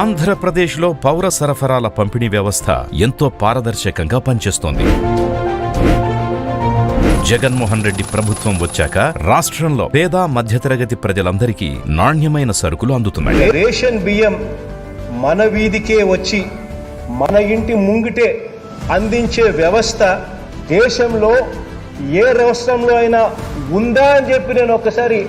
ఆంధ్రప్రదేశ్లో పౌర సరఫరాల పంపిణీ వ్యవస్థ ఎంతో పారదర్శకంగా పనిచేస్తోంది. జగన్మోహన్ రెడ్డి ప్రభుత్వం వచ్చాక రాష్ట్రంలో పేద మధ్యతరగతి ప్రజలందరికీ నాణ్యమైన సరుకులు అందుతున్నాయి. రేషన్ బియ్యం మన వీధికే వచ్చి మన ఇంటి ముంగిటే అందించే వ్యవస్థ దేశంలో ఏ రాష్ట్రంలో అయినా ఉందా అని చెప్పి నేను ఒక్కసారి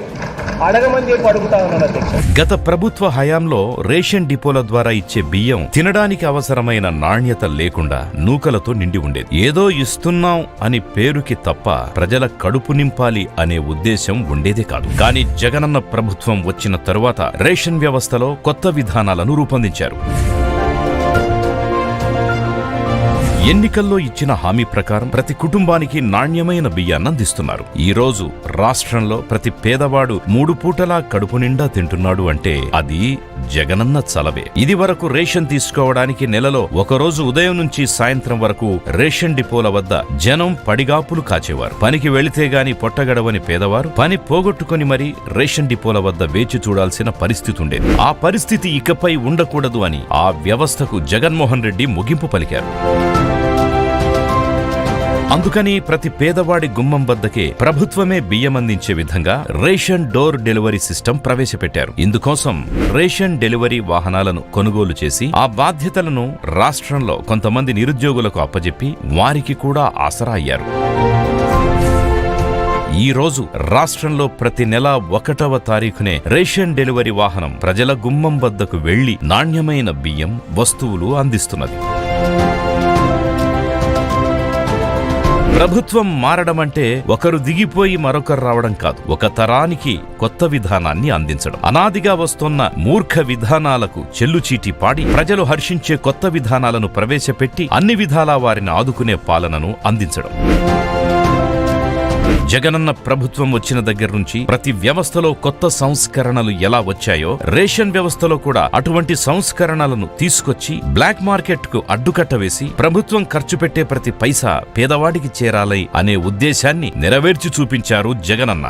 అడగమని చెప్పి అడుగుతా ఉన్నాను అధ్యక్ష. గత ప్రభుత్వ హయాంలో రేషన్ డిపోల ద్వారా ఇచ్చే బియ్యం తినడానికి అవసరమైన నాణ్యత లేకుండా నూకలతో నిండి ఉండేది. ఏదో ఇస్తున్నాం అని పేరుకి తప్ప ప్రజల కడుపు నింపాలి అనే ఉద్దేశం ఉండేదే కాదు. కానీ జగనన్న ప్రభుత్వం వచ్చిన తరువాత రేషన్ వ్యవస్థలో కొత్త విధానాలను రూపొందించారు. ఎన్నికల్లో ఇచ్చిన హామీ ప్రకారం ప్రతి కుటుంబానికి నాణ్యమైన బియ్యాన్ని అందిస్తున్నారు. ఈ రోజు రాష్ట్రంలో ప్రతి పేదవాడు మూడు పూటలా కడుపు నిండా తింటున్నాడు అంటే అది జగనన్న చలవే. ఇది వరకు రేషన్ తీసుకోవడానికి నెలలో ఒకరోజు ఉదయం నుంచి సాయంత్రం వరకు రేషన్ డిపోల వద్ద జనం పడిగాపులు కాచేవారు. పనికి వెళితే గాని పొట్టగడవని పేదవారు పని పోగొట్టుకొని మరీ రేషన్ డిపోల వద్ద వేచి చూడాల్సిన పరిస్థితి ఉండేది. ఆ పరిస్థితి ఇకపై ఉండకూడదు అని ఆ వ్యవస్థకు జగన్మోహన్ రెడ్డి ముగింపు పలికారు. అందుకని ప్రతి పేదవాడి గుమ్మం వద్దకే ప్రభుత్వమే బియ్యం అందించే విధంగా రేషన్ డోర్ డెలివరీ సిస్టమ్ ప్రవేశపెట్టారు. ఇందుకోసం రేషన్ డెలివరీ వాహనాలను కొనుగోలు చేసి ఆ బాధ్యతలను రాష్ట్రంలో కొంతమంది నిరుద్యోగులకు అప్పజెప్పి వారికి కూడా ఆసరా అయ్యారు. ఈ రోజు రాష్ట్రంలో ప్రతి నెల ఒకటవ తారీఖునే రేషన్ డెలివరీ వాహనం ప్రజల గుమ్మం వద్దకు వెళ్ళి నాణ్యమైన బియ్యం వస్తువులు అందిస్తున్నది. ప్రభుత్వం మారడం అంటే ఒకరు దిగిపోయి మరొకరు రావడం కాదు. ఒక తరానికి కొత్త విధానాన్ని అందించడం. అనాదిగా వస్తున్న మూర్ఖ విధానాలకు చెల్లుచీటి పాడి ప్రజలు హర్షించే కొత్త విధానాలను ప్రవేశపెట్టి అన్ని విధాలా వారిని ఆదుకునే పాలనను అందించడం. జగనన్న ప్రభుత్వం వచ్చిన దగ్గర నుంచి ప్రతి వ్యవస్థలో కొత్త సంస్కరణలు ఎలా వచ్చాయో రేషన్ వ్యవస్థలో కూడా అటువంటి సంస్కరణలను తీసుకొచ్చి బ్లాక్ మార్కెట్కు అడ్డుకట్ట వేసి ప్రభుత్వం ఖర్చు పెట్టే ప్రతి పైసా పేదవాడికి చేరాలి అనే ఉద్దేశాన్ని నెరవేర్చి చూపించారు జగనన్న.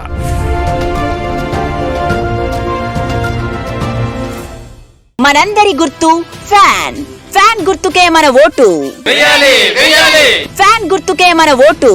మనందరి గుర్తు ఫ్యాన్. ఫ్యాన్ గుర్తుకే మన ఓటు. ఫ్యాన్ గుర్తుకే మన ఓటు.